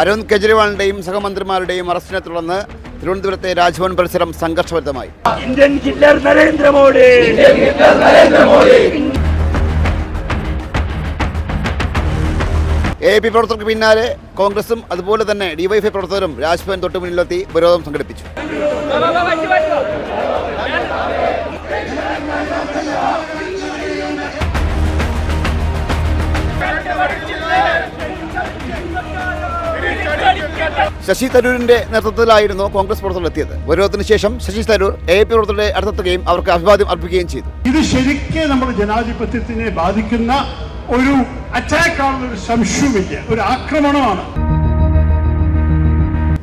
അരവിന്ദ് കെജ്രിവാളിന്റെയും സഹമന്ത്രിമാരുടെയും അറസ്റ്റിനെ തുടർന്ന് തിരുവനന്തപുരത്തെ രാജ്ഭവൻ പരിസരം സംഘർഷഭരിതമായി. Indian Hitler Narendra Modi. A P പ്രവർത്തകർക്ക് പിന്നാലെ കോൺഗ്രസും അതുപോലെ തന്നെ ഡിവൈഎഫ്ഐ പ്രവർത്തകരും രാജ്ഭവൻ തൊട്ടുമുന്നിലെത്തി ഉപരോധം സംഘടിപ്പിച്ചു. ശശി തരൂരിന്റെ നേതൃത്വത്തിലായിരുന്നു കോൺഗ്രസ് പ്രവർത്തകർ എത്തിയത് ഉപരോധത്തിന് ശേഷം ശശി തരൂർ എ പി പ്രവർത്തകരുടെ അടുത്തെത്തുകയും അവർക്ക് അഭിവാദ്യം അർപ്പിക്കുകയും ചെയ്തു. ഇത് ശരിക്കും നമ്മുടെ ജനാധിപത്യത്തിനെ ബാധിക്കുന്ന ഒരു അറ്റാക്ക് ആണെന്ന് ഒരു സംശയവുമില്ല. ഒരു ആക്രമണമാണ്.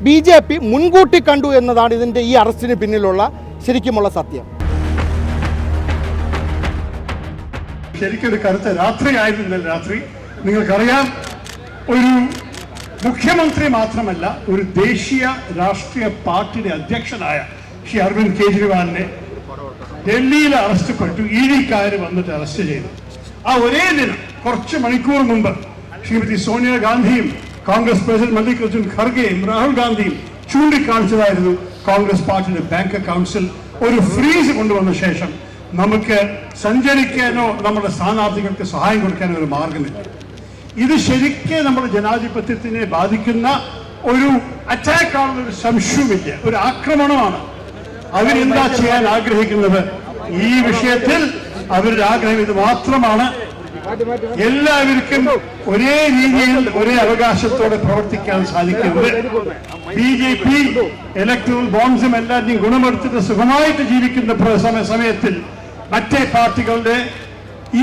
ബി ജെ പി മുൻകൂട്ടി കണ്ടു എന്നതാണ് ഇതിന്റെ ഈ അറസ്റ്റിന് പിന്നിലുള്ള ശരിക്കുമുള്ള സത്യം. ശരിക്കും ശരിക്കൊരു കറുത്ത രാത്രിയായിരുന്നില്ല രാത്രി. നിങ്ങൾക്കറിയാം ഒരു മുഖ്യമന്ത്രി മാത്രമല്ല ഒരു ദേശീയ രാഷ്ട്രീയ പാർട്ടിയുടെ അധ്യക്ഷനായ ശ്രീ അരവിന്ദ് കെജ്രിവാളിനെ ഡൽഹിയിൽ അറസ്റ്റ് പെട്ടു. ഇ ഡിക്കാർ വന്നിട്ട് അറസ്റ്റ് ചെയ്തു. ആ ഒരേ ദിനം കുറച്ച് മണിക്കൂർ മുമ്പ് ശ്രീമതി സോണിയാഗാന്ധിയും കോൺഗ്രസ് പ്രസിഡന്റ് മല്ലികാർജുൻ ഖർഗെയും രാഹുൽ ഗാന്ധിയും ചൂണ്ടിക്കാണിച്ചതായിരുന്നു കോൺഗ്രസ് പാർട്ടിയുടെ ബാങ്ക് അക്കൗണ്ട്സിൽ ഒരു ഫ്രീസ് കൊണ്ടുവന്ന ശേഷം നമുക്ക് സഞ്ചരിക്കാനോ നമ്മുടെ സ്ഥാനാർത്ഥികൾക്ക് സഹായം കൊടുക്കാനോ ഒരു മാർഗമില്ല ഇത് ശരിക്കും നമ്മുടെ ജനാധിപത്യത്തിനെ ബാധിക്കുന്ന ഒരു അറ്റാക്ക് ആണെന്ന് ഒരു സംശയവുമില്ല. ഒരു ആക്രമണമാണ്. അവരെന്താ ചെയ്യാൻ ആഗ്രഹിക്കുന്നത്? ഈ വിഷയത്തിൽ അവരുടെ ആഗ്രഹം ഇത് മാത്രമാണ്. എല്ലാവർക്കും ഒരേ രീതിയിൽ ഒരേ അവകാശത്തോടെ പ്രവർത്തിക്കാൻ സാധിക്കുന്നത്. ബി ജെ പി ഇലക്ട്രൽ ബോൺസും എല്ലാറ്റിനും ഗുണമെടുത്തിട്ട് സുഖമായിട്ട് ജീവിക്കുന്ന സമയത്തിൽ മറ്റേ പാർട്ടികളുടെ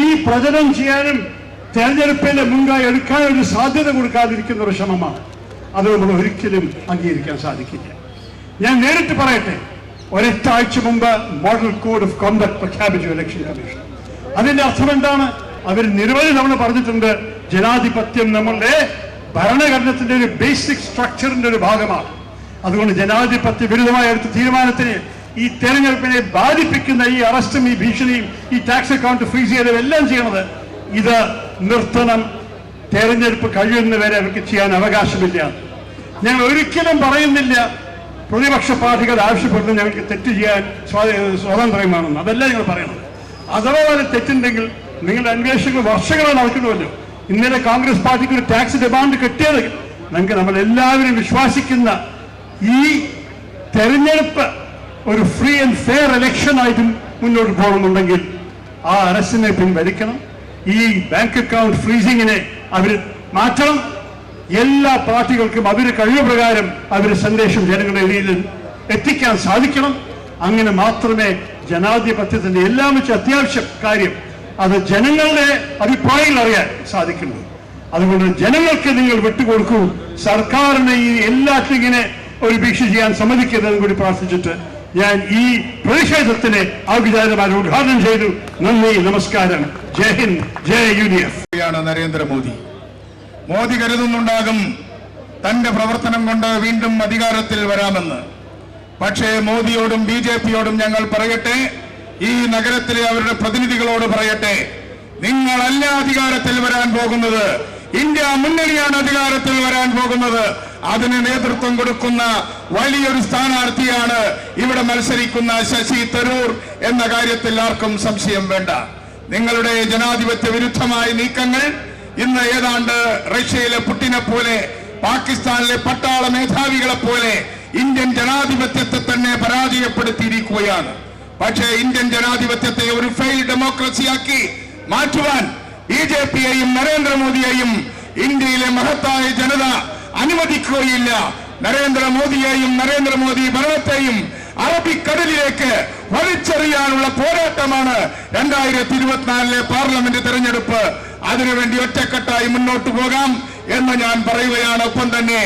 ഈ പ്രചരണം ചെയ്യാനും തെരഞ്ഞെടുപ്പിന്റെ മുൻകായി എടുക്കാനൊരു സാധ്യത കൊടുക്കാതിരിക്കുന്ന ഒരു ശ്രമമാണ്. അത് നമ്മൾ ഒരിക്കലും അംഗീകരിക്കാൻ സാധിക്കില്ല. ഞാൻ നേരിട്ട് പറയട്ടെ ഒരൊറ്റ ആഴ്ച മുമ്പ് മോഡൽ കോഡ് ഓഫ് കോണ്ടക്ട് പ്രഖ്യാപിച്ചു ഇലക്ഷൻ കമ്മീഷൻ അതിന്റെ അർത്ഥം എന്താണ്? അവർ നിരവധി തവണ പറഞ്ഞിട്ടുണ്ട് ജനാധിപത്യം നമ്മളുടെ ഭരണഘടനത്തിന്റെ ഒരു ബേസിക് സ്ട്രക്ചറിന്റെ ഒരു ഭാഗമാണ്. അതുകൊണ്ട് ജനാധിപത്യ വിരുദ്ധമായ എടുത്ത തീരുമാനത്തിന് ഈ തെരഞ്ഞെടുപ്പിനെ ബാധിപ്പിക്കുന്ന ഈ അറസ്റ്റും ഈ ഭീഷണിയും ഈ ടാക്സ് അക്കൗണ്ട് ഫ്രീസ് ചെയ്തതും എല്ലാം ചെയ്യണത് ഇത് നിർത്തണം. തെരഞ്ഞെടുപ്പ് കഴിയുന്നവരെ അവർക്ക് ചെയ്യാൻ അവകാശമില്ല. ഞങ്ങൾ ഒരിക്കലും പറയുന്നില്ല. പ്രതിപക്ഷ പാർട്ടികൾ ആവശ്യപ്പെടുന്നത് ഞങ്ങൾക്ക് തെറ്റ് ചെയ്യാൻ സ്വാത- സ്വാതന്ത്ര്യമാണെന്ന്. അതല്ല ഞങ്ങൾ പറയണം. അഥവാ വരെ തെറ്റുണ്ടെങ്കിൽ നിങ്ങളുടെ അന്വേഷണങ്ങൾ വർഷങ്ങളാണ് നടക്കുന്നുവല്ലോ. ഇന്നലെ കോൺഗ്രസ് പാർട്ടിക്ക് ഒരു ടാക്സ് ഡിമാൻഡ് കിട്ടിയത് ഞങ്ങൾക്ക് നമ്മൾ എല്ലാവരും വിശ്വാസിക്കുന്ന ഈ തെരഞ്ഞെടുപ്പ് ഒരു ഫ്രീ ആൻഡ് ഫെയർ ഇലക്ഷൻ ആയിട്ടും മുന്നോട്ട് പോകണമെന്നുണ്ടെങ്കിൽ ആ അറസ്റ്റിനെ പിൻവലിക്കണം. ഈ ബാങ്ക് അക്കൗണ്ട് ഫ്രീസിങ്ങിനെ അവർ മാറ്റണം. എല്ലാ പാർട്ടികൾക്കും അവർ കഴിവ് പ്രകാരം അവർ സന്ദേശം ജനങ്ങളുടെ ഇടയിൽ എത്തിക്കാൻ സാധിക്കണം. അങ്ങനെ മാത്രമേ ജനാധിപത്യത്തിന്റെ എല്ലാം വെച്ച് അത്യാവശ്യം കാര്യം അത് ജനങ്ങളുടെ അഭിപ്രായങ്ങൾ അറിയാൻ സാധിക്കുള്ളൂ. അതുകൊണ്ട് ജനങ്ങൾക്ക് നിങ്ങൾ വിട്ടുകൊടുക്കൂ. സർക്കാരിനെ ഈ എല്ലാത്തിനും ഇങ്ങനെ ഒരു ഭീക്ഷ ചെയ്യാൻ സമ്മതിക്കരുതെന്ന് കൂടി പ്രാർത്ഥിച്ചിട്ട് ഞാൻ ഈ പ്രതിഷേധത്തിന് ഔപചാരികമായി ഉദ്ഘാടനം ചെയ്തു. നന്ദി നമസ്കാരം. നരേന്ദ്രമോദി. മോദി കരുതുന്നുണ്ടാകും തന്റെ പ്രവർത്തനം കൊണ്ട് വീണ്ടും അധികാരത്തിൽ വരാമെന്ന്. പക്ഷേ മോദിയോടും ബി ജെ പിയോടും ഞങ്ങൾ പറയട്ടെ ഈ നഗരത്തിലെ അവരുടെ പ്രതിനിധികളോട് പറയട്ടെ നിങ്ങളല്ല അധികാരത്തിൽ വരാൻ പോകുന്നത്. ഇന്ത്യ മുന്നണിയാണ് അധികാരത്തിൽ വരാൻ പോകുന്നത്. അതിന് നേതൃത്വം കൊടുക്കുന്ന വലിയൊരു സ്ഥാനാർത്ഥിയാണ് ഇവിടെ മത്സരിക്കുന്ന ശശി തരൂർ എന്ന കാര്യത്തിൽ ആർക്കും സംശയം വേണ്ട. നിങ്ങളുടെ ജനാധിപത്യ വിരുദ്ധമായ നീക്കങ്ങൾ ഇന്ന് ഏതാണ്ട് റഷ്യയിലെ പുട്ടിനെ പോലെ പാകിസ്ഥാനിലെ പട്ടാള മേധാവികളെ പോലെ ഇന്ത്യൻ ജനാധിപത്യത്തെ തന്നെ പരാജയപ്പെടുത്തിയിരിക്കുകയാണ്. പക്ഷേ ഇന്ത്യൻ ജനാധിപത്യത്തെ ഒരു ഫെയിൽ ഡെമോക്രസിയാക്കി മാറ്റുവാൻ ബി ജെ പിയെയും നരേന്ദ്രമോദിയെയും ഇന്ത്യയിലെ മഹത്തായ ജനത അനുവദിക്കുകയില്ല. നരേന്ദ്രമോദിയെയും നരേന്ദ്രമോദി ഭരണത്തെയും അറബിക്കടലിലേക്ക് വലിച്ചെറിയാനുള്ള പോരാട്ടമാണ് രണ്ടായിരത്തി ഇരുപത്തിനാലിലെ പാർലമെന്റ് തെരഞ്ഞെടുപ്പ്. അതിനുവേണ്ടി ഒറ്റക്കെട്ടായി മുന്നോട്ട് പോകാം എന്ന് ഞാൻ പറയുകയാണ്. ഒപ്പം തന്നെ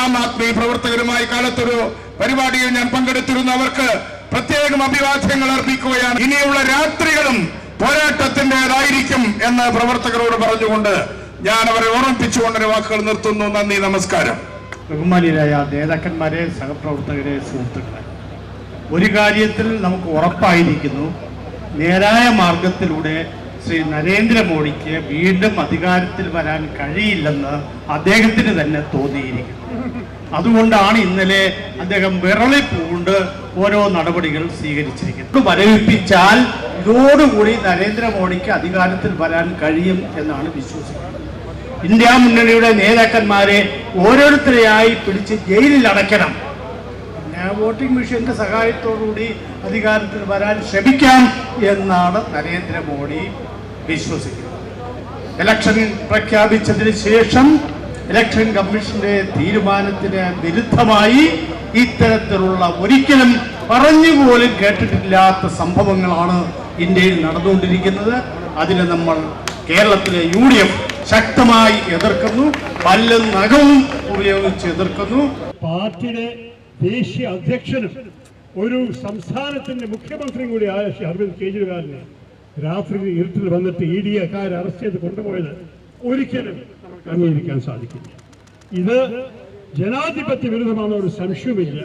ആം ആദ്മി പ്രവർത്തകരുമായി കാലത്തൊരു പരിപാടിയിൽ ഞാൻ പങ്കെടുത്തിരുന്നവർക്ക് പ്രത്യേകം അഭിവാദ്യങ്ങൾ അർപ്പിക്കുകയാണ്. ഇനിയുള്ള രാത്രികളും പോരാട്ടത്തിന്റെതായിരിക്കും എന്ന് പ്രവർത്തകരോട് പറഞ്ഞുകൊണ്ട് ഞാൻ അവരെ ഓർമ്മിപ്പിച്ചുകൊണ്ടൊരു വാക്കുകൾ നിർത്തുന്നു. നന്ദി നമസ്കാരം. ബഹുമാനിയരായ നേതാക്കന്മാരെ സഹപ്രവർത്തകരെ സുഹൃത്തുക്കളെ. ഒരു കാര്യത്തിൽ നമുക്ക് ഉറപ്പായിരിക്കുന്നു. നേരായ മാർഗത്തിലൂടെ ശ്രീ നരേന്ദ്രമോദിക്ക് വീണ്ടും അധികാരത്തിൽ വരാൻ കഴിയില്ലെന്ന് അദ്ദേഹത്തിന് തന്നെ തോന്നിയിരിക്കുന്നു. അതുകൊണ്ടാണ് ഇന്നലെ അദ്ദേഹം വിറളി പൂണ്ട് ഓരോ നടപടികൾ സ്വീകരിച്ചിരിക്കുന്നത്. വരവിപ്പിച്ചാൽ ഇതോടുകൂടി നരേന്ദ്രമോദിക്ക് അധികാരത്തിൽ വരാൻ കഴിയും എന്നാണ് വിശ്വസിക്കുന്നത്. ഇന്ത്യ മുന്നണിയുടെ നേതാക്കന്മാരെ ഓരോരുത്തരെയായി പിടിച്ച് ജയിലിൽ അടയ്ക്കണം. പിന്നെ വോട്ടിംഗ് മെഷീന്റെ സഹായത്തോടുകൂടി അധികാരത്തിൽ വരാൻ ശ്രമിക്കാം എന്നാണ് നരേന്ദ്രമോദി വിശ്വസിക്കുന്നത്. ഇലക്ഷൻ പ്രഖ്യാപിച്ചതിന് ശേഷം ഇലക്ഷൻ കമ്മീഷന്റെ തീരുമാനത്തിന് വിരുദ്ധമായി ഇത്തരത്തിലുള്ള ഒരിക്കലും പറഞ്ഞുപോലും കേട്ടിട്ടില്ലാത്ത സംഭവങ്ങളാണ് ഇന്ത്യയിൽ നടന്നുകൊണ്ടിരിക്കുന്നത്. അതിന് നമ്മൾ കേരളത്തിലെ യു ഡി എഫ് ശക്തമായി എതിർക്കുന്നു പല്ലും നഖവും ഉപയോഗിച്ച് എതിർക്കുന്നു. പാർട്ടിയുടെ ദേശീയ അധ്യക്ഷനും ഒരു സംസ്ഥാനത്തിന്റെ മുഖ്യമന്ത്രിയും കൂടി ആയ ശ്രീ അരവിന്ദ് കെജ്രിവാളിനെ രാത്രി ഇരുട്ടിൽ വന്നിട്ട് ഇ ഡി എക്കാർ അറസ്റ്റ് ചെയ്ത് കൊണ്ടുപോയത് ഒരിക്കലും നമുക്ക് അംഗീകരിക്കാൻ സാധിക്കില്ല. ഇത് ജനാധിപത്യ വിരുദ്ധമാണ് ഒരു സംശയമില്ല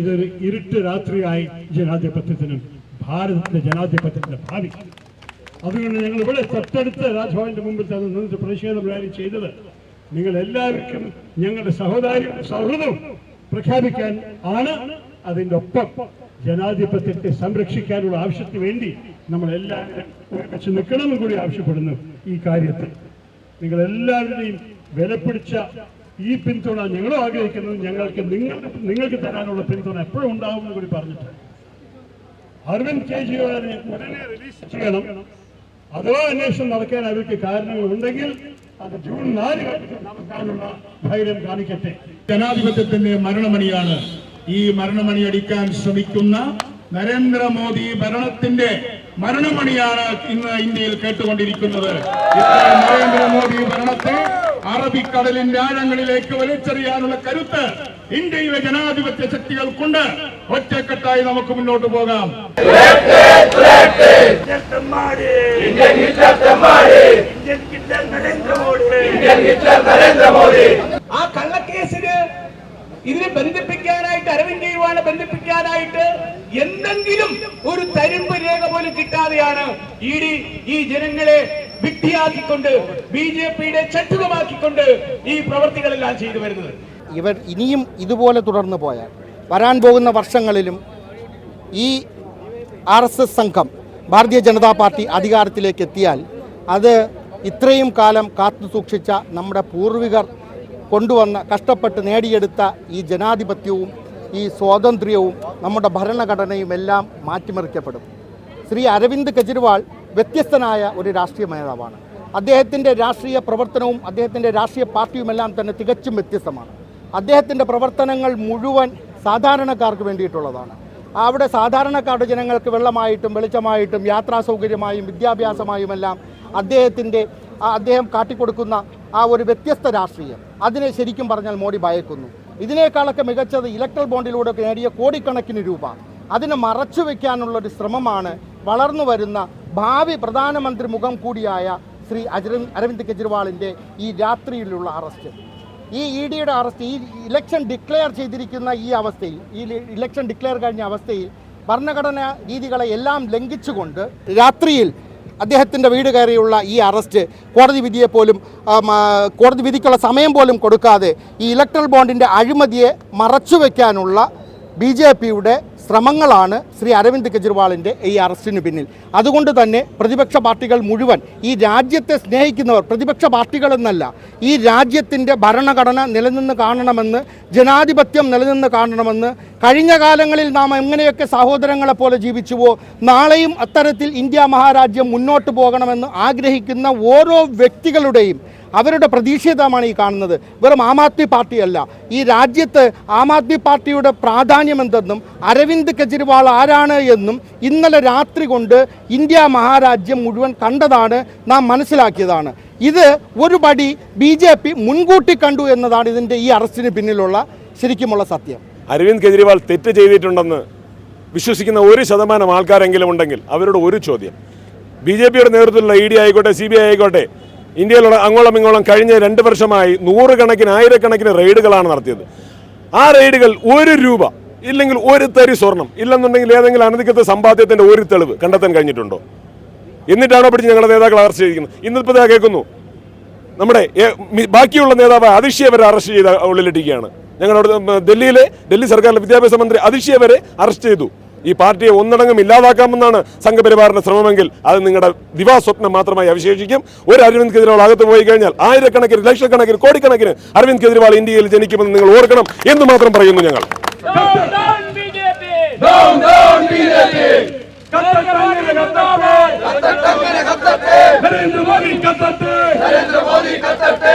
ഇതൊരു ഇരുട്ട് രാത്രിയായി ജനാധിപത്യത്തിനും ഭാരതത്തിന്റെ ജനാധിപത്യത്തിന്റെ ഭാവി. അതുകൊണ്ട് ഞങ്ങൾ ഇവിടെ തൊട്ടടുത്ത് രാജ്ഭവന്റെ മുമ്പിൽ തന്നെ നിന്നിട്ട് പ്രതിഷേധം റാലി ചെയ്തത് നിങ്ങൾ എല്ലാവർക്കും ഞങ്ങളുടെ സഹോദരി സൗഹൃദവും പ്രഖ്യാപിക്കാൻ ആണ്. അതിന്റെ ഒപ്പം ജനാധിപത്യത്തെ സംരക്ഷിക്കാനുള്ള ആവശ്യത്തിന് വേണ്ടി നമ്മൾ എല്ലാവരും ഒരുമിച്ച് നിൽക്കണമെന്ന് കൂടി ആവശ്യപ്പെടുന്നു ഈ കാര്യത്തിൽ. നിങ്ങൾ എല്ലാവരുടെയും വിലപിടിച്ച ഈ പിന്തുണ ഞങ്ങളും ആഗ്രഹിക്കുന്നത് ഞങ്ങൾക്ക് നിങ്ങൾ നിങ്ങൾക്ക് തരാനുള്ള പിന്തുണ എപ്പോഴും ഉണ്ടാവുമെന്ന് കൂടി പറഞ്ഞിട്ട് അരവിന്ദ് കെജ്രിവാളിനെ ഉടനെ റിലീസ് ചെയ്യണം. അഥവാ അന്വേഷണം നടക്കാൻ അവർക്ക് കാരണങ്ങൾ ഉണ്ടെങ്കിൽ അത് ജൂൺ നാല് നടത്താനുള്ള ധൈര്യം കാണിക്കട്ടെ. ജനാധിപത്യത്തിന്റെ മരണമണിയാണ്. ഈ മരണമണി അടിക്കാൻ ശ്രമിക്കുന്ന നരേന്ദ്രമോദി ഭരണത്തിന്റെ മരണമണിയാണ് ഇന്ന് ഇന്ത്യയിൽ കേട്ടുകൊണ്ടിരിക്കുന്നത്. നരേന്ദ്രമോദി ഭരണത്തെ അറബിക്കടലിന്റെ ആഴങ്ങളിലേക്ക് വലിച്ചെറിയാനുള്ള കരുത്ത് ഇന്ത്യയിലെ ജനാധിപത്യ ശക്തികൾക്കുണ്ട്. ഒറ്റക്കെട്ടായി നമുക്ക് മുന്നോട്ട് പോകാം. ആ കള്ളക്കേസിന് ഇതിനെ ബന്ധിപ്പിക്കാനായിട്ട് അരവിന്ദ് കെജ്രിവാളിനെ ബന്ധിപ്പിക്കാനായിട്ട് എന്തെങ്കിലും ഒരു തരിമ്പ് രേഖ പോലും കിട്ടാതെയാണ് ഇ ഡി ഈ ജനങ്ങളെ വിഡ്ഢിയാക്കിക്കൊണ്ട് ബി ജെ പിയുടെ ചട്ടുകമാക്കിക്കൊണ്ട് ഈ പ്രവർത്തികളെല്ലാം ചെയ്തു വരുന്നത്. ഇവർ ഇനിയും ഇതുപോലെ തുടർന്നു പോയാൽ വരാൻ പോകുന്ന വർഷങ്ങളിലും ഈ ആർ എസ് എസ് സംഘം ഭാരതീയ ജനതാ പാർട്ടി അധികാരത്തിലേക്ക് എത്തിയാൽ അത് ഇത്രയും കാലം കാത്തു സൂക്ഷിച്ച നമ്മുടെ പൂർവികർ കൊണ്ടുവന്ന കഷ്ടപ്പെട്ട് നേടിയെടുത്ത ഈ ജനാധിപത്യവും ഈ സ്വാതന്ത്ര്യവും നമ്മുടെ ഭരണഘടനയും എല്ലാം മാറ്റിമറിക്കപ്പെടും. ശ്രീ അരവിന്ദ് കെജ്രിവാൾ വ്യത്യസ്തനായ ഒരു രാഷ്ട്രീയ നേതാവാണ്. അദ്ദേഹത്തിന്റെ രാഷ്ട്രീയ പ്രവർത്തനവും അദ്ദേഹത്തിന്റെ രാഷ്ട്രീയ പാർട്ടിയുമെല്ലാം തന്നെ തികച്ചും വ്യത്യസ്തമാണ്. അദ്ദേഹത്തിന്റെ പ്രവർത്തനങ്ങൾ മുഴുവൻ സാധാരണക്കാർക്ക് വേണ്ടിയിട്ടുള്ളതാണ്. അവിടെ സാധാരണക്കാരുടെ ജനങ്ങൾക്ക് വെള്ളമായിട്ടും വെളിച്ചമായിട്ടും യാത്രാ സൗകര്യമായും വിദ്യാഭ്യാസമായുമെല്ലാം അദ്ദേഹത്തിന്റെ അദ്ദേഹം കാട്ടിക്കൊടുക്കുന്ന ആ ഒരു വ്യത്യസ്ത രാഷ്ട്രീയം. അതിനെ ശരിക്കും പറഞ്ഞാൽ മോഡി ഭയക്കുന്നു. ഇതിനേക്കാളൊക്കെ മികച്ചത് ഇലക്ട്രൽ ബോണ്ടിലൂടെ നേടിയ കോടിക്കണക്കിന് രൂപ. അതിനെ മറച്ചു വയ്ക്കാനുള്ളൊരു ശ്രമമാണ് വളർന്നു വരുന്ന ഭാവി പ്രധാനമന്ത്രി മുഖം കൂടിയായ ശ്രീ അരവിന്ദ് കെജ്രിവാളിന്റെ ഈ രാത്രിയിലുള്ള അറസ്റ്റ്. ഈ ഇ ഡിയുടെ അറസ്റ്റ് ഈ ഇലക്ഷൻ ഡിക്ലെയർ ചെയ്തിരിക്കുന്ന ഈ അവസ്ഥയിൽ ഈ ഇലക്ഷൻ ഡിക്ലെയർ കഴിഞ്ഞ അവസ്ഥയിൽ ഭരണഘടനാ രീതികളെ എല്ലാം ലംഘിച്ചുകൊണ്ട് രാത്രിയിൽ അദ്ദേഹത്തിന്റെ വീട് കയറിയുള്ള ഈ അറസ്റ്റ് കോടതി വിധിയെ പോലും കോടതി വിധിക്കുള്ള സമയം പോലും കൊടുക്കാതെ ഈ ഇലക്ട്രൽ ബോണ്ടിന്റെ അഴിമതിയെ മറച്ചുവെക്കാനുള്ള ബി ജെ പിയുടെ ശ്രമങ്ങളാണ് ശ്രീ അരവിന്ദ് കെജ്രിവാളിന്റെ ഈ അറസ്റ്റിന് പിന്നിൽ. അതുകൊണ്ട് തന്നെ പ്രതിപക്ഷ പാർട്ടികൾ മുഴുവൻ ഈ രാജ്യത്തെ സ്നേഹിക്കുന്നവർ പ്രതിപക്ഷ പാർട്ടികളെന്നല്ല ഈ രാജ്യത്തിന്റെ ഭരണഘടന നിലനിന്ന് കാണണമെന്ന് ജനാധിപത്യം നിലനിന്ന് കാണണമെന്ന് കഴിഞ്ഞ കാലങ്ങളിൽ നാം എങ്ങനെയൊക്കെ സഹോദരങ്ങളെ പോലെ ജീവിച്ചുവോ നാളെയും അത്തരത്തിൽ ഇന്ത്യ മഹാരാജ്യം മുന്നോട്ട് പോകണമെന്ന് ആഗ്രഹിക്കുന്ന ഓരോ വ്യക്തികളുടെയും അവരുടെ പ്രതീക്ഷിതമാണ് ഈ കാണുന്നത്. വെറും ആം ആദ്മി പാർട്ടിയല്ല. ഈ രാജ്യത്ത് ആം ആദ്മി പാർട്ടിയുടെ പ്രാധാന്യം എന്തെന്നും അരവിന്ദ് കെജ്രിവാൾ ആരാണ് എന്നും ഇന്നലെ രാത്രി കൊണ്ട് ഇന്ത്യ മഹാരാജ്യം മുഴുവൻ കണ്ടതാണ് നാം മനസ്സിലാക്കിയതാണ്. ഇത് ഒരു പടി ബി ജെ പി മുൻകൂട്ടി കണ്ടു എന്നതാണ് ഇതിന്റെ ഈ അറസ്റ്റിന് പിന്നിലുള്ള ശരിക്കുമുള്ള സത്യം. അരവിന്ദ് കെജ്രിവാൾ തെറ്റ് ചെയ്തിട്ടുണ്ടെന്ന് വിശ്വസിക്കുന്ന ഒരു ശതമാനം ആൾക്കാരെങ്കിലും ഉണ്ടെങ്കിൽ അവരുടെ ഒരു ചോദ്യം. ബി ജെ പിയുടെ നേതൃത്വത്തിലുള്ള ഇ ഡി ആയിക്കോട്ടെ സി ബി ഐ ആയിക്കോട്ടെ ഇന്ത്യയിലുള്ള അങ്ങോളം ഇങ്ങോളം കഴിഞ്ഞ രണ്ട് വർഷമായി നൂറുകണക്കിന് ആയിരക്കണക്കിന് റെയ്ഡുകളാണ് നടത്തിയത്. ആ റെയ്ഡുകൾ ഒരു രൂപ ഇല്ലെങ്കിൽ ഒരു തരി സ്വർണം ഇല്ലെന്നുണ്ടെങ്കിൽ ഏതെങ്കിലും അനധികൃത സമ്പാദ്യത്തിന്റെ ഒരു തെളിവ് കണ്ടെത്താൻ കഴിഞ്ഞിട്ടുണ്ടോ? എന്നിട്ടാണോ പിടിച്ച് ഞങ്ങളുടെ നേതാക്കളെ അറസ്റ്റ് ചെയ്തിരിക്കുന്നത്? ഇന്നിപ്പോൾ ഇതാ കേൾക്കുന്നു. നമ്മുടെ ബാക്കിയുള്ള നേതാവ് അതിഷയെ വരെ അറസ്റ്റ് ചെയ്ത ഉള്ളിലിട്ടിരിക്കുകയാണ്. ഞങ്ങളുടെ ഡൽഹിയിലെ ഡൽഹി സർക്കാരിലെ വിദ്യാഭ്യാസ മന്ത്രി അതിഷയെ വരെ അറസ്റ്റ് ചെയ്തു. ഈ പാർട്ടിയെ ഒന്നടങ്കം ഇല്ലാതാക്കാമെന്നാണ് സംഘപരിവാറിന്റെ ശ്രമമെങ്കിൽ അത് നിങ്ങളുടെ ദിവാസ്വപ്നം മാത്രമായി അവശേഷിക്കും. ഒരു അരവിന്ദ് കെജ്രിവാൾ അകത്ത് പോയി കഴിഞ്ഞാൽ ആയിരക്കണക്കിന് ലക്ഷക്കണക്കിന് കോടിക്കണക്കിന് അരവിന്ദ് കെജ്രിവാൾ ഇന്ത്യയിൽ ജനിക്കുമെന്ന് നിങ്ങൾ ഓർക്കണം എന്ന് മാത്രം പറയുന്നു ഞങ്ങൾ. നരേന്ദ്രമോദി കത്തട്ടെ.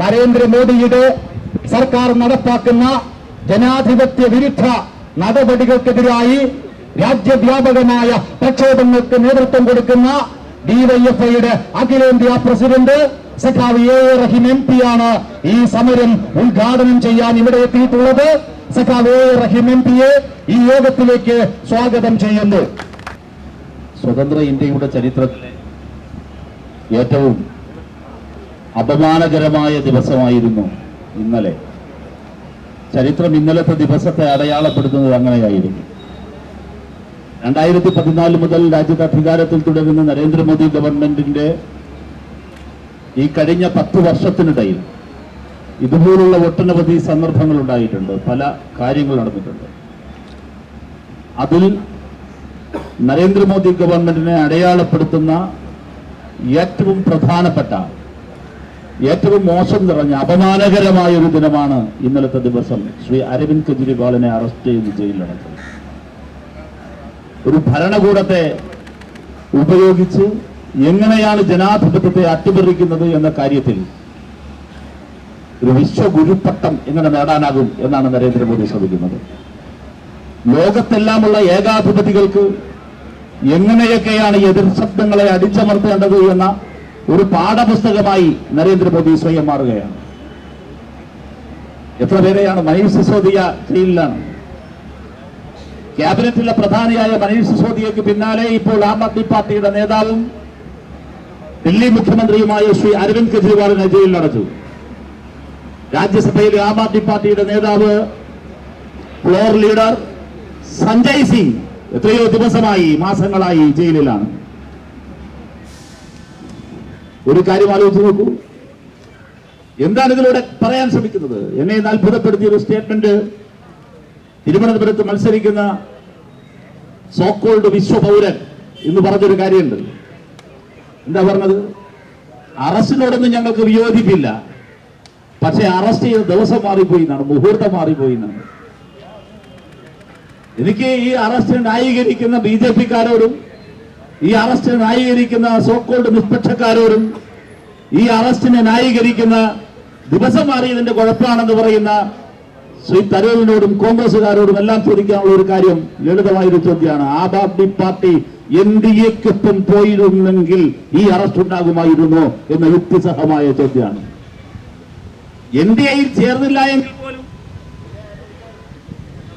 നരേന്ദ്രമോദിയുടെ സർക്കാർ നടപ്പാക്കുന്ന ജനാധിപത്യ വിരുദ്ധ നടപടികൾക്കെതിരായി രാജ്യവ്യാപകമായ പ്രക്ഷോഭങ്ങൾക്ക് നേതൃത്വം കൊടുക്കുന്ന ഡിവൈഎഫ്ഐയുടെ അഖിലേന്ത്യാ പ്രസിഡന്റ് സഖാവ് A A Rahim M P ആണ് ഈ സമരം ഉദ്ഘാടനം ചെയ്യാൻ ഇവിടെ എത്തിയിട്ടുള്ളത്. സഖാവ് എ എ റഹീം എം പിയെ ഈ യോഗത്തിലേക്ക് സ്വാഗതം ചെയ്യുന്നു. സ്വതന്ത്ര ഇന്ത്യയുടെ ചരിത്രത്തിലെ ഏറ്റവും അപമാനകരമായ ദിവസമായിരുന്നു ഇന്നലെ. ചരിത്രം ഇന്നലത്തെ ദിവസത്തെ അടയാളപ്പെടുത്തുന്നത് അങ്ങനെയായിരുന്നു. രണ്ടായിരത്തി പതിനാല് മുതൽ രാജ്യത്ത് അധികാരത്തിൽ തുടരുന്ന നരേന്ദ്രമോദി ഗവൺമെന്റിന്റെ ഈ കഴിഞ്ഞ പത്ത് വർഷത്തിനിടയിൽ ഇതുപോലുള്ള ഒട്ടനവധി സന്ദർഭങ്ങൾ ഉണ്ടായിട്ടുണ്ട് പല കാര്യങ്ങൾ നടന്നിട്ടുണ്ട്. അതിൽ നരേന്ദ്രമോദി ഗവൺമെന്റിനെ അടയാളപ്പെടുത്തുന്ന ഏറ്റവും പ്രധാനപ്പെട്ട ഏറ്റവും മോശം നിറഞ്ഞ അപമാനകരമായ ഒരു ദിനമാണ് ഇന്നലത്തെ ദിവസം ശ്രീ അരവിന്ദ് കെജ്രിവാളിനെ അറസ്റ്റ് ചെയ്ത് ജയിലിലടച്ചത്. ഒരു ഭരണകൂടത്തെ ഉപയോഗിച്ച് എങ്ങനെയാണ് ജനാധിപത്യത്തെ അട്ടിമറിക്കുന്നത് എന്ന കാര്യത്തിൽ ഒരു വിശ്വഗുരുപട്ടം എങ്ങനെ നേടാനാകും എന്നാണ് നരേന്ദ്രമോദി ശ്രമിക്കുന്നത്. ലോകത്തെല്ലാമുള്ള ഏകാധിപതികൾക്ക് എങ്ങനെയൊക്കെയാണ് എതിർ ശബ്ദങ്ങളെ അടിച്ചമർത്തേണ്ടത് എന്ന ഒരു പാഠപുസ്തകമായി നരേന്ദ്രമോദി സ്വയം മാറുകയാണ്. എത്ര പേരെയാണ് മനീഷ് സിസോദിയ ജയിലിലാണ്? ക്യാബിനറ്റിലെ പ്രധാനിയായ മനീഷ് സിസോദിയയ്ക്ക് പിന്നാലെ ഇപ്പോൾ ആം ആദ്മി പാർട്ടിയുടെ നേതാവും ഡൽഹി മുഖ്യമന്ത്രിയുമായ ശ്രീ അരവിന്ദ് കെജ്രിവാളിനെ ജയിലിലടച്ചു. രാജ്യസഭയിലെ ആം ആദ്മി പാർട്ടിയുടെ നേതാവ് ഫ്ലോർ ലീഡർ സഞ്ജയ് സിംഗ് എത്രയോ ദിവസമായി മാസങ്ങളായി ജയിലിലാണ്. ഒരു കാര്യം ആലോചിച്ച് നോക്കൂ. എന്താണ് ഇതിലൂടെ പറയാൻ ശ്രമിക്കുന്നത്? എന്നെ ഇന്ന് അത്ഭുതപ്പെടുത്തിയ ഒരു സ്റ്റേറ്റ്മെന്റ് തിരുവനന്തപുരത്ത് മത്സരിക്കുന്ന സോക്കോൾഡ് വിശ്വപൗരൻ എന്ന് പറഞ്ഞൊരു കാര്യമുണ്ട്. എന്താ പറഞ്ഞത്? അറസ്റ്റിനോടൊന്നും ഞങ്ങൾക്ക് വിയോജിപ്പില്ല. പക്ഷെ അറസ്റ്റ് ചെയ്ത ദിവസം മാറിപ്പോയി എന്നാണ് മുഹൂർത്തം മാറിപ്പോയി എന്നാണ്. എനിക്ക് ഈ അറസ്റ്റ് ന്യായീകരിക്കുന്ന ബി ജെ പിക്കാരോടും ഈ അറസ്റ്റ് ന്യായീകരിക്കുന്ന സോക്കോൾഡ് നിഷ്പക്ഷക്കാരോടും ഈ അറസ്റ്റിനെ ന്യായീകരിക്കുന്ന ദിവസം മാറിയതിന്റെ കുഴപ്പമാണെന്ന് പറയുന്ന ശ്രീ തരൂരിനോടും കോൺഗ്രസുകാരോടും എല്ലാം ചോദിക്കാനുള്ള ഒരു കാര്യം ലളിതമായൊരു ചോദ്യമാണ്. Aam Aadmi party N D എക്കൊപ്പം പോയിരുന്നെങ്കിൽ ഈ അറസ്റ്റ് ഉണ്ടാകുമായിരുന്നോ എന്ന യുക്തിസഹമായ ചോദ്യമാണ്. എൻ ഡി എയിൽ ചേർന്നില്ല എങ്കിൽ പോലും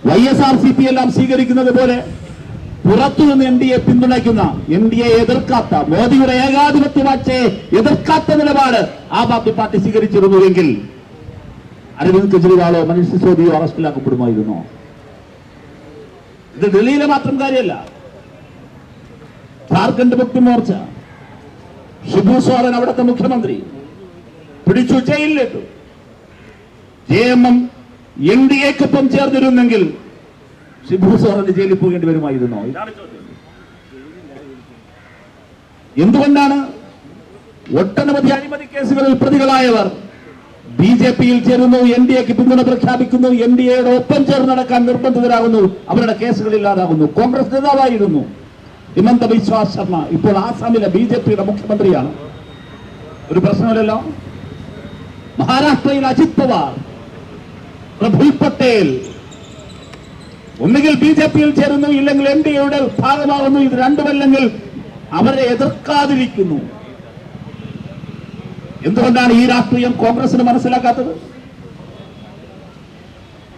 Y S R C P എല്ലാം സ്വീകരിക്കുന്നത് പോലെ പുറത്തു നിന്ന് എൻ ഡി എ പിന്തുണയ്ക്കുന്ന എൻ ഡി എ എതിർക്കാത്ത മോദിയുടെ ഏകാധിപത്യ വാഴ്ചയെ എതിർക്കാത്ത നിലപാട് ആം ആദ്മി പാർട്ടി സ്വീകരിച്ചിരുന്നുവെങ്കിൽ അരവിന്ദ് കെജ്രിവാളോ മനീഷ് സിസോദിയോ അറസ്റ്റിലാക്കപ്പെടുമായിരുന്നോ? ഇത് ഡൽഹിയിലെ മാത്രം കാര്യമല്ല. ജാർഖണ്ഡ് മുക്തി മോർച്ച ഷിബു സോറൻ അവിടുത്തെ മുഖ്യമന്ത്രി പിടിച്ചു ജയിലിലിട്ടു. J M M N D എക്കൊപ്പം ചേർന്നിരുന്നെങ്കിൽ ഷിബു സോറന് ജയിലിൽ പോകേണ്ടി വരുമായിരുന്നോ? ചോദ്യം എന്തുകൊണ്ടാണ് ഒട്ടനവധി അഴിമതി കേസുകളിൽ പ്രതികളായവർ ബി ജെ പിയിൽ ചേരുന്നു എൻ ഡി എക്ക് പിന്തുണ പ്രഖ്യാപിക്കുന്നു എൻ ഡി എയുടെ ഒപ്പം ചേർന്ന് നടക്കാൻ നിർബന്ധിതരാകുന്നു അവരുടെ കേസുകൾ ഇല്ലാതാകുന്നു. കോൺഗ്രസ് നേതാവായിരുന്നു ഹിമന്ത ബിശ്വാസ് ശർമ്മ. ഇപ്പോൾ ആസാമിലെ ബി ജെ പിയുടെ മുഖ്യമന്ത്രിയാണ്. ഒരു പ്രശ്നമില്ലല്ലോ? മഹാരാഷ്ട്രയിൽ അജിത് പവാർ പ്രഫുൽ പട്ടേൽ ഒന്നുകിൽ ബി ജെ പിയിൽ ചേരുന്നു ഇല്ലെങ്കിൽ എൻ ഡി എയുടെ ഭാഗമാകുന്നു. ഇത് രണ്ടുമല്ലെങ്കിൽ അവരെ എതിർക്കാതിരിക്കുന്നു. എന്തുകൊണ്ടാണ് ഈ രാഷ്ട്രീയം കോൺഗ്രസിന് മനസ്സിലാക്കാത്തത്?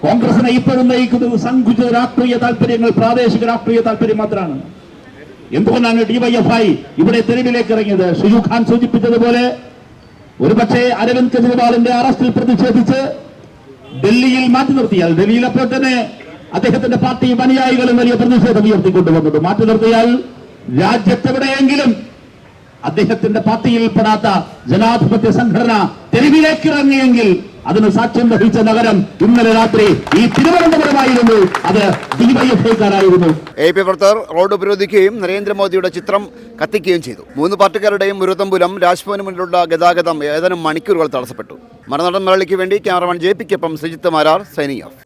കോൺഗ്രസിനെ ഇപ്പോഴും നയിക്കുന്നത് സങ്കുചിത രാഷ്ട്രീയ താല്പര്യങ്ങൾ പ്രാദേശിക രാഷ്ട്രീയ താല്പര്യം മാത്രമാണ്. എന്തുകൊണ്ടാണ് ഡിവൈഎഫ്ഐ ഇവിടെ തെരുവിലേക്ക് ഇറങ്ങിയത്? ഷിജു ഖാൻ സൂചിപ്പിച്ചതുപോലെ ഒരുപക്ഷെ അരവിന്ദ് കെജ്രിവാളിന്റെ അറസ്റ്റിൽ പ്രതിഷേധിച്ച് ഡൽഹിയിൽ മാറ്റി നിർത്തിയാൽ ഡൽഹിയിൽ അപ്പോൾ തന്നെ അദ്ദേഹത്തിന്റെ പാർട്ടിയും അനുയായികളും വലിയ പ്രതിഷേധം ഉയർത്തിക്കൊണ്ടുവന്നത് മാറ്റി നിർത്തിയാൽ രാജ്യത്തെവിടെയെങ്കിലും അദ്ദേഹത്തിന്റെ പാർട്ടിയിൽ പാർട്ടിയിൽപ്പെടാത്ത ജനാധിപത്യ സംഘടന തെരുവിലേക്ക് ഇറങ്ങിയെങ്കിൽ അതിന് സാക്ഷ്യം വഹിച്ച നഗരം ഇന്നലെ രാത്രി ഈ തിരുവനന്തപുരമായിരുന്നു. അത് ഡിവൈഎഫ്ഐക്കാരായിരുന്നു. എ പി പ്രവർത്തകർ റോഡ് ഉപരോധിക്കുകയും നരേന്ദ്രമോദിയുടെ ചിത്രം കത്തിക്കുകയും ചെയ്തു. മൂന്ന് പാർട്ടിക്കാരുടെയും മുരുതമ്പുലം രാജ്ഭവന് മുന്നിലുള്ള ഗതാഗതം ഏതാനും മണിക്കൂറുകൾ തടസ്സപ്പെട്ടു. മരനടൻ മലയാളിക്ക് വേണ്ടി ക്യാമറമാൻ ജെ പിക്കൊപ്പം മാരാർ സൈനിങ് ഓഫ്